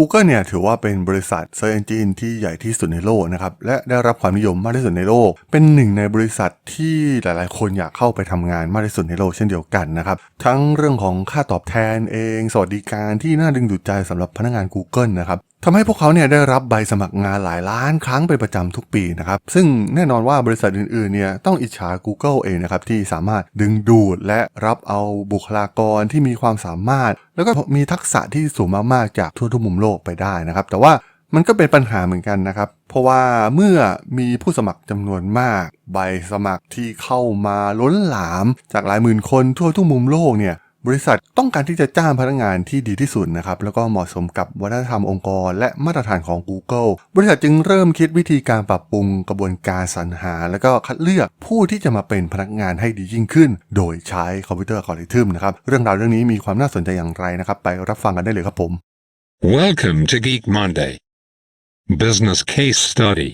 Google เนี่ยถือว่าเป็นบริษัท Search Engine ที่ใหญ่ที่สุดในโลกนะครับ และได้รับความนิยมมากที่สุดในโลก เป็นหนึ่งในบริษัทที่หลายๆ คนอยากเข้าไปทำงานมากที่สุดในโลกเช่นเดียวกันนะครับ ทั้งเรื่องของค่าตอบแทนเอง สวัสดิการที่น่าดึงดูดใจสำหรับพนักงาน Google นะครับทำให้พวกเขาเนี่ยได้รับใบสมัครงานหลายล้านครั้งเป็นประจำทุกปีนะครับ ซึ่งแน่นอนว่าบริษัทอื่นๆเนี่ยต้องอิจฉา Google เองนะครับที่สามารถดึงดูดและรับเอาบุคลากรที่มีความสามารถ แล้วก็มีทักษะที่สูงมากๆจากทั่วทุกมุมโลกไปได้นะครับ แต่ว่ามันก็เป็นปัญหาเหมือนกันนะครับ เพราะว่าเมื่อมีผู้สมัครจำนวนมาก ใบสมัครที่เข้ามาล้นหลามจากหลายหมื่นคนทั่วทุกมุมโลกเนี่ยบริษัทต้องการที่จะจ้างพนักงานที่ดีที่สุดนะครับ แล้วก็เหมาะสมกับวัฒนธรรมองค์กร และมาตรฐานของ Google บริษัทจึงเริ่มคิดวิธีการปรับปรุงกระบวนการสรรหา แล้วก็คัดเลือกผู้ที่จะมาเป็นพนักงานให้ดียิ่งขึ้น โดยใช้คอมพิวเตอร์อัลกอริทึมนะครับ เรื่องราวเรื่องนี้มีความน่าสนใจอย่างไรนะครับ ไปรับฟังกันได้เลยครับผม Welcome to Geek Monday. Business Case Study.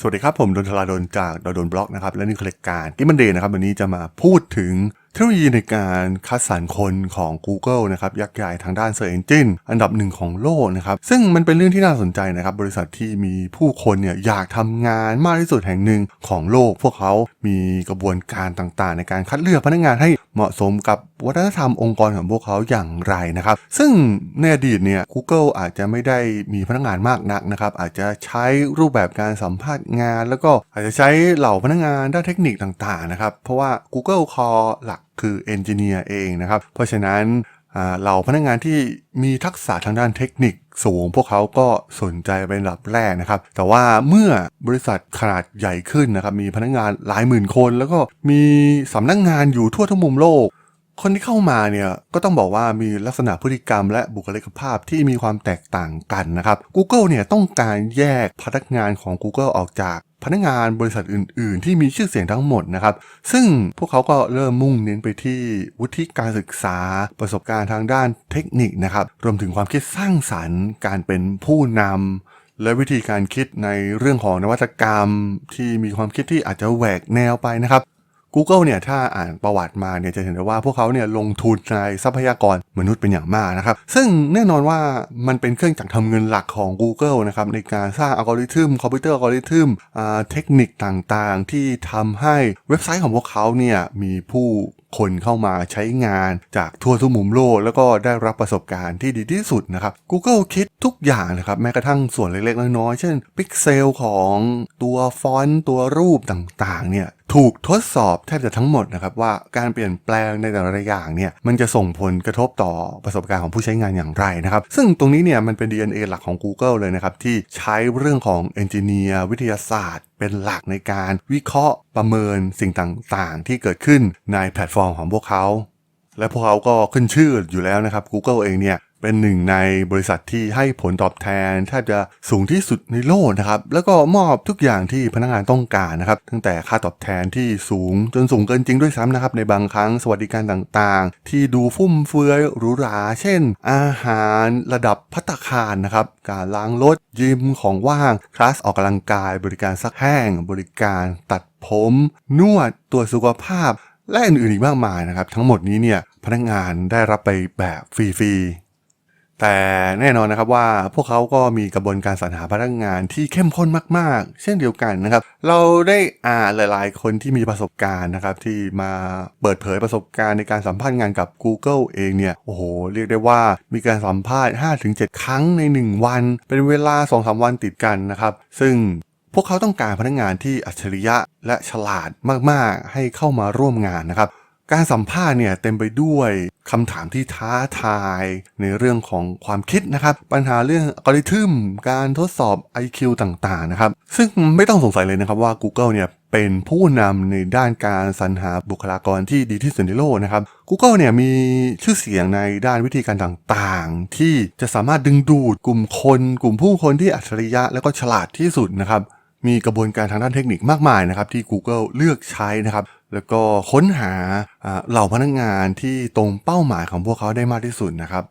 สวัสดีครับ ผมดนทลาดนจากดนบล็อกนะครับ และนี่คือรายการกิมันเดย์นะครับ วันนี้จะมาพูดถึง เทคโนโลยีในการคัดสรรคนของ Google นะครับยักษ์ใหญ่ทางด้าน Search Engine อันดับหนึ่งของโลกนะครับซึ่งมันเป็นเรื่องที่น่าสนใจนะครับบริษัทที่มีผู้คนเนี่ยอยากทำงานมากที่สุดแห่งหนึ่งของโลก พวกเขามีกระบวนการต่างๆ ในการคัดเลือกพนักงานให้เหมาะสมกับวัฒนธรรมองค์กรของพวกเขาอย่างไรนะครับ ซึ่งในอดีตเนี่ย Google อาจจะไม่ได้มีพนักงานมากนักนะครับ อาจจะใช้รูปแบบการสัมภาษณ์งาน แล้วก็อาจจะใช้เหล่าพนักงานด้านเทคนิคต่างๆนะครับ เพราะว่า Google Core หลัก คือเอนจิเนียร์เองนะครับ เพราะฉะนั้นเหล่าพนักงานที่มีทักษะทางด้านเทคนิคสูงพวกเขาก็สนใจเป็นอันดับแรกนะครับ แต่ว่าเมื่อบริษัทขนาดใหญ่ขึ้นนะครับ มีพนักงานหลายหมื่นคน แล้วก็มีสำนักงงานอยู่ทั่วทั้งมุมโลก คนที่เข้ามาเนี่ยก็ต้องบอกว่ามีลักษณะพฤติกรรมและบุคลิกภาพที่มีความแตกต่างกันนะครับ Google เนี่ยต้องการแยกพนักงานของ Google ออกจาก พนักงานบริษัทอื่น ๆ ที่มีชื่อเสียงทั้งหมดนะครับ ซึ่งพวกเขาก็เริ่มมุ่งเน้นไปที่วุฒิการศึกษา ประสบการณ์ทางด้านเทคนิคนะครับ รวมถึงความคิดสร้างสรรค์ การเป็นผู้นำและวิธีการคิดในเรื่องของนวัตกรรม ที่มีความคิดที่อาจจะแหวกแนวไปนะครับ Google เนี่ยถ้าอ่านประวัติมาเนี่ยจะเห็นได้ว่าพวกเขาเนี่ยลงทุนในทรัพยากรมนุษย์เป็นอย่างมากนะครับซึ่งแน่นอนว่ามันเป็นเครื่องจักรทำเงินหลักของ Google นะครับในการสร้างอัลกอริทึมคอมพิวเตอร์อัลกอริทึมเทคนิคต่างๆ ที่ทำให้เว็บไซต์ของพวกเขาเนี่ยมีผู้คนเข้ามาใช้งานจากทั่วทุกมุมโลก แล้วก็ได้รับประสบการณ์ที่ดีที่สุดนะครับ Google คิดทุกอย่างนะครับแม้กระทั่งส่วนเล็กๆ น้อยๆ เช่นพิกเซลของตัวฟอนต์ตัวรูปต่างๆเนี่ยถูกทดสอบแทบจะทั้งหมดนะครับว่าการเปลี่ยนแปลงในแต่ละอย่างเนี่ยมันจะส่งผลกระทบต่อประสบการณ์ของผู้ใช้งานอย่างไรนะครับ ซึ่งตรงนี้เนี่ยมันเป็น DNA หลักของ Google เลยนะครับ ที่ใช้เรื่องของเอนจิเนียร์วิทยาศาสตร์ เป็นหลักในการวิเคราะห์ประเมินสิ่งต่างๆ ที่เกิดขึ้นในแพลตฟอร์มของพวกเขาและพวกเขาก็ขึ้นชื่ออยู่แล้วนะครับ Google เองเนี่ย เป็นหนึ่งในบริษัทที่ให้ผลตอบแทนแทบจะสูงที่สุดในโลกนะครับ แล้วก็มอบทุกอย่างที่พนักงานต้องการนะครับ ตั้งแต่ค่าตอบแทนที่สูงจนสูงเกินจริงด้วยซ้ำนะครับ ในบางครั้งสวัสดิการต่างๆ ที่ดูฟุ่มเฟือยหรูหรา เช่น อาหารระดับพัตตาคารนะครับ การล้างรถยิมของว่างคลาสออกกำลังกาย บริการซักแห้ง บริการตัดผม นวดตรวจสุขภาพ และอื่นๆอีกมากมายนะครับ ทั้งหมดนี้เนี่ยพนักงานได้รับไปแบบฟรีๆ แต่แน่นอนนะครับว่าพวกเขาก็มีกระบวนการสรรหาพนักงานที่เข้มข้นมาก ๆ เช่นเดียวกันนะครับ เราได้อ่านหลายๆ คนที่มีประสบการณ์นะครับที่มาเปิดเผยประสบการณ์ในการสัมภาษณ์งานกับ Google เองเนี่ยโอ้โหเรียกได้ว่ามีการสัมภาษณ์ 5-7 ครั้งใน 1 วัน เป็นเวลา 2-3 วันติดกันนะครับ ซึ่งพวกเขาต้องการพนักงานที่อัจฉริยะและฉลาดมาก ๆ ให้เข้ามาร่วมงานนะครับ การสัมภาษณ์เนี่ยเต็มไปด้วยคำถามที่ท้าทายในเรื่องของความคิดนะครับ ปัญหาเรื่องอัลกอริทึมการทดสอบ IQ ต่างๆนะครับ ซึ่งไม่ต้องสงสัยเลยนะครับว่า Google เนี่ยเป็นผู้นำในด้านการสรรหาบุคลากรที่ดีที่สุดในโลกนะครับ Google เนี่ยมีชื่อเสียงในด้านวิธีการต่างๆ ที่จะสามารถดึงดูดกลุ่มคน กลุ่มผู้คนที่อัจฉริยะและก็ฉลาดที่สุดนะครับมีกระบวนการทางด้านเทคนิคมากมายนะครับที่ Google เลือกใช้นะครับ แล้วก็ค้นหาเหล่าพนักงานที่ตรงเป้าหมายของพวกเขาได้มากที่สุดนะครับ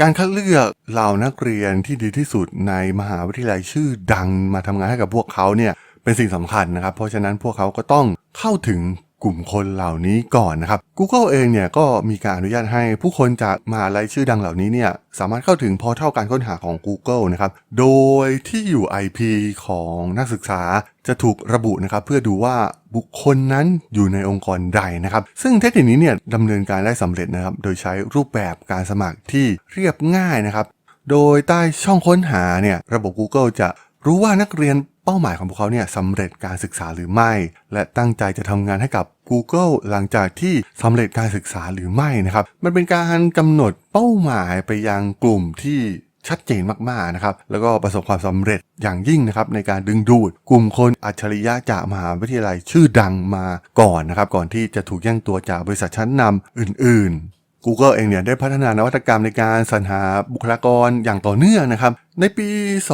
การคัดเลือกเหล่านักเรียนที่ดีที่สุดในมหาวิทยาลัยชื่อดังมาทำงานให้กับพวกเขาเนี่ยเป็นสิ่งสำคัญนะครับ เพราะฉะนั้นพวกเขาก็ต้องเข้าถึง กลุ่มคนเหล่านี้ก่อนนะครับ Google เองเนี่ยก็มีการอนุญาตให้ผู้คนจากมหาลัยชื่อดังเหล่านี้เนี่ยสามารถเข้าถึงพอร์ทัลการค้นหาของ Google นะครับ โดยที่อยู่ IP ของนักศึกษาจะถูกระบุนะครับเพื่อดูว่าบุคคลนั้นอยู่ในองค์กรใดนะครับ ซึ่งเทคนิคนี้เนี่ยดำเนินการได้สำเร็จนะครับ โดยใช้รูปแบบการสมัครที่เรียบง่ายนะครับ โดยใต้ช่องค้นหาเนี่ยระบบ Google จะ รู้ว่านักเรียนเป้าหมายของพวกเขาเนี่ยสำเร็จการศึกษาหรือไม่ และตั้งใจจะทำงานให้กับ Google หลังจากที่สำเร็จการศึกษาหรือไม่นะครับ มันเป็นการกำหนดเป้าหมายไปยังกลุ่มที่ชัดเจนมากๆนะครับ แล้วก็ประสบความสำเร็จอย่างยิ่งนะครับในการดึงดูดกลุ่มคนอัจฉริยะจากมหาวิทยาลัยชื่อดังมาก่อนนะครับ ก่อนที่จะถูกแย่งตัวจากบริษัทชั้นนำอื่น ๆ Google เองเนี่ยได้พัฒนานวัตกรรมในการสรรหาบุคลากรอย่างต่อเนื่องนะครับ ในปี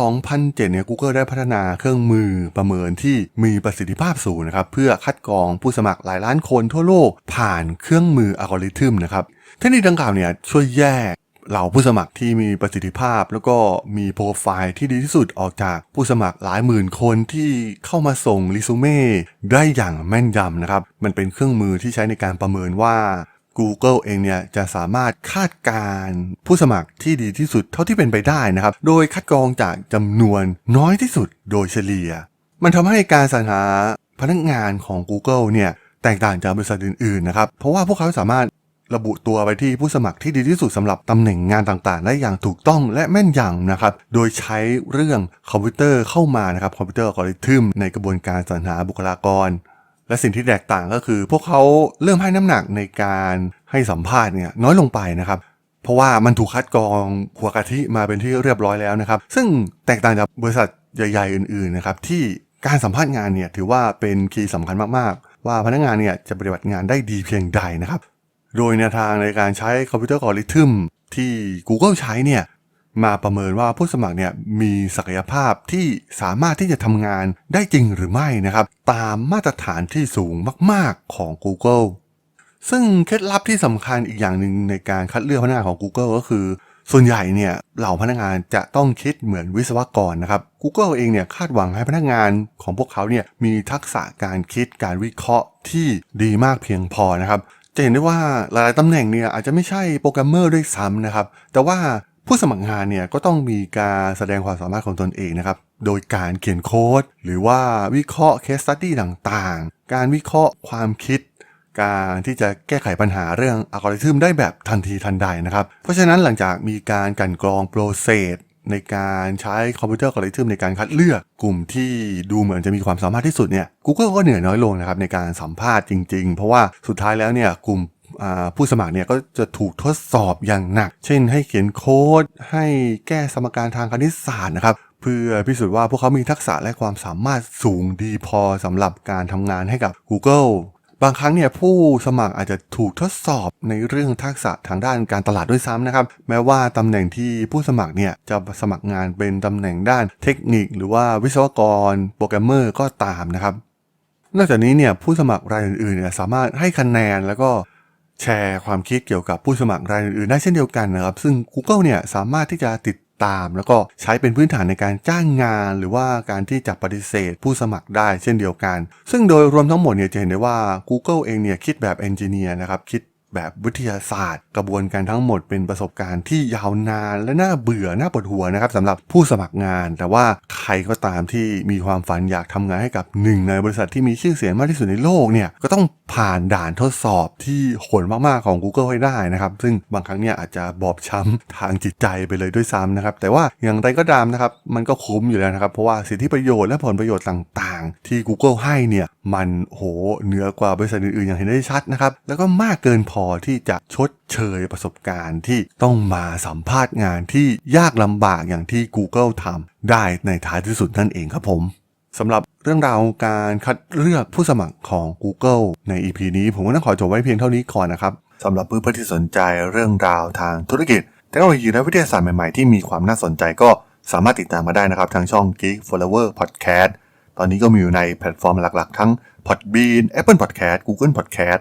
2007 เนี่ย Google ได้พัฒนาเครื่องมือประเมินที่มีประสิทธิภาพสูงนะครับ เพื่อคัดกรองผู้สมัครหลายล้านคนทั่วโลกผ่านเครื่องมืออัลกอริทึมนะครับ เทคนิคดังกล่าวเนี่ยช่วยแยกเหล่าผู้สมัครที่มีประสิทธิภาพ แล้วก็มีโปรไฟล์ที่ดีที่สุดออกจากผู้สมัครหลายหมื่นคนที่เข้ามาส่งรีสูเม่ได้อย่างแม่นยำนะครับ มันเป็นเครื่องมือที่ใช้ในการประเมินว่า Google เองเนี่ยจะสามารถคาดการผู้สมัครที่ดีที่สุดเท่าที่เป็นไปได้นะครับ โดยคัดกรองจากจำนวนน้อยที่สุดโดยเฉลี่ย มันทำให้การสรรหาพนักงานของ Google เนี่ยแตกต่างจากบริษัทอื่นๆนะครับ เพราะว่าพวกเขาสามารถระบุตัวไปที่ผู้สมัครที่ดีที่สุดสำหรับตำแหน่งงานต่างๆ ได้อย่างถูกต้องและแม่นยำนะครับ โดยใช้เรื่องคอมพิวเตอร์เข้ามานะครับคอมพิวเตอร์อัลกอริทึมในกระบวนการสรรหาบุคลากร และสิ่งที่แตกต่างก็คือ พวกเขาเริ่มให้น้ำหนักในการให้สัมภาษณ์เนี่ยน้อยลงไปนะครับ เพราะว่ามันถูกคัดกรองหัวกะทิมาเป็นที่เรียบร้อยแล้วนะครับ ซึ่งแตกต่างจากบริษัทใหญ่ๆ อื่นๆนะครับที่การสัมภาษณ์งานเนี่ยถือว่าเป็นคีย์สำคัญมากๆ ว่าพนักงานเนี่ยจะปฏิบัติงานได้ดีเพียงใดนะครับ โดยแนวทางในการใช้คอมพิวเตอร์กอริทึมที่ Google ใช้เนี่ย มาประเมินว่าผู้สมัครเนี่ยมีศักยภาพที่สามารถที่จะทำงานได้จริงหรือไม่นะครับ ตามมาตรฐานที่สูงมาก ๆของ Google ซึ่งเคล็ดลับที่สำคัญอีกอย่างหนึ่งในการคัดเลือกพนักงานของ Google ก็คือ ส่วนใหญ่เนี่ยเหล่าพนักงานจะต้องคิดเหมือนวิศวกรนะครับ Google เองเนี่ยคาดหวังให้พนักงานของพวกเขาเนี่ยมีทักษะการคิดการวิเคราะห์ที่ดีมากเพียงพอนะครับจะเห็นได้ว่าหลายๆตำแหน่งเนี่ยอาจจะไม่ใช่โปรแกรมเมอร์ด้วยซ้ำนะครับ แต่ว่า ผู้สมัครงานเนี่ยก็ต้องมีการแสดงความสามารถของตนเองนะครับโดยการเขียนโค้ด หรือว่าวิเคราะห์เคสตัดดี้ต่างๆ การวิเคราะห์ความคิด การที่จะแก้ไขปัญหาเรื่องอัลกอริทึมได้แบบทันทีทันใดนะครับ เพราะฉะนั้นหลังจากมีการกันกรองโปรเซสในการใช้คอมพิวเตอร์อัลกอริทึมในการคัดเลือกกลุ่มที่ดูเหมือนจะมีความสามารถที่สุดเนี่ย Google ก็เหนื่อยน้อยลงนะครับในการสัมภาษณ์จริงๆ เพราะว่าสุดท้ายแล้วเนี่ยกลุ่ม ผู้สมัครเนี่ยก็จะถูกทดสอบอย่างหนัก เช่น ให้เขียนโค้ด ให้แก้สมการทางคณิตศาสตร์นะครับเพื่อพิสูจน์ว่าพวกเขามีทักษะและความสามารถสูงดีพอสำหรับการทำงานให้กับ Google บางครั้งเนี่ยผู้สมัครอาจจะถูกทดสอบในเรื่องทักษะทางด้านการตลาดด้วยซ้ำนะครับ แม้ว่าตำแหน่งที่ผู้สมัครเนี่ยจะสมัครงานเป็นตำแหน่งด้านเทคนิค หรือว่าวิศวกร โปรแกรมเมอร์ก็ตามนะครับ นอกจากนี้เนี่ยผู้สมัครรายอื่นๆเนี่ยสามารถให้คะแนนแล้วก็ แชร์ความคิดเกี่ยวกับผู้สมัครรายอื่นๆได้เช่นเดียวกันนะครับ ซึ่ง Google เนี่ยสามารถที่จะติดตาม แล้วก็ใช้เป็นพื้นฐานในการจ้างงาน หรือว่าการที่จะปฏิเสธผู้สมัครได้เช่นเดียวกัน ซึ่งโดยรวมทั้งหมดเนี่ยจะเห็นได้ว่า Google เองเนี่ยคิดแบบเอนจิเนียร์นะครับคิด แบบวิทยาศาสตร์ กระบวนการทั้งหมดเป็นประสบการณ์ที่ยาวนานและน่าเบื่อน่าปวดหัวนะครับสำหรับผู้สมัครงาน แต่ว่าใครก็ตามที่มีความฝันอยากทำงานให้กับหนึ่งในบริษัทที่มีชื่อเสียงมากที่สุดในโลกเนี่ยก็ต้องผ่านด่านทดสอบที่โหดมากๆของ Google ให้ได้นะครับ ซึ่งบางครั้งเนี่ยอาจจะบอบช้ำทางจิตใจไปเลยด้วยซ้ำนะครับ แต่ว่าอย่างไรก็ตามนะครับ มันก็คุ้มอยู่แล้วนะครับ เพราะว่าสิทธิประโยชน์และผลประโยชน์ต่างๆ ที่ Google ให้เนี่ย มันโหเหนือกว่าบริษัทอื่นๆอย่างเห็นได้ชัดนะครับ แล้วก็มากเกินพอที่จะชดเชยประสบการณ์ที่ต้องมาสัมภาษณ์งานที่ยากลำบากอย่างที่ Google ทำได้ในท้ายที่สุดนั่นเองครับผมสำหรับเรื่องราวการคัดเลือกผู้สมัครของ Google ใน EP นี้ผมก็ต้องขอจบไว้เพียงเท่านี้ก่อนนะครับสำหรับเพื่อนๆที่สนใจเรื่องราวทางธุรกิจเทคโนโลยีและวิทยาศาสตร์ใหม่ๆที่มีความน่าสนใจก็สามารถติดตามมาได้นะครับ ทางช่อง Geek Flower Podcast ตอนนี้ก็มีอยู่ในแพลตฟอร์มหลักๆ ทั้ง Podbean Apple Podcast Google Podcast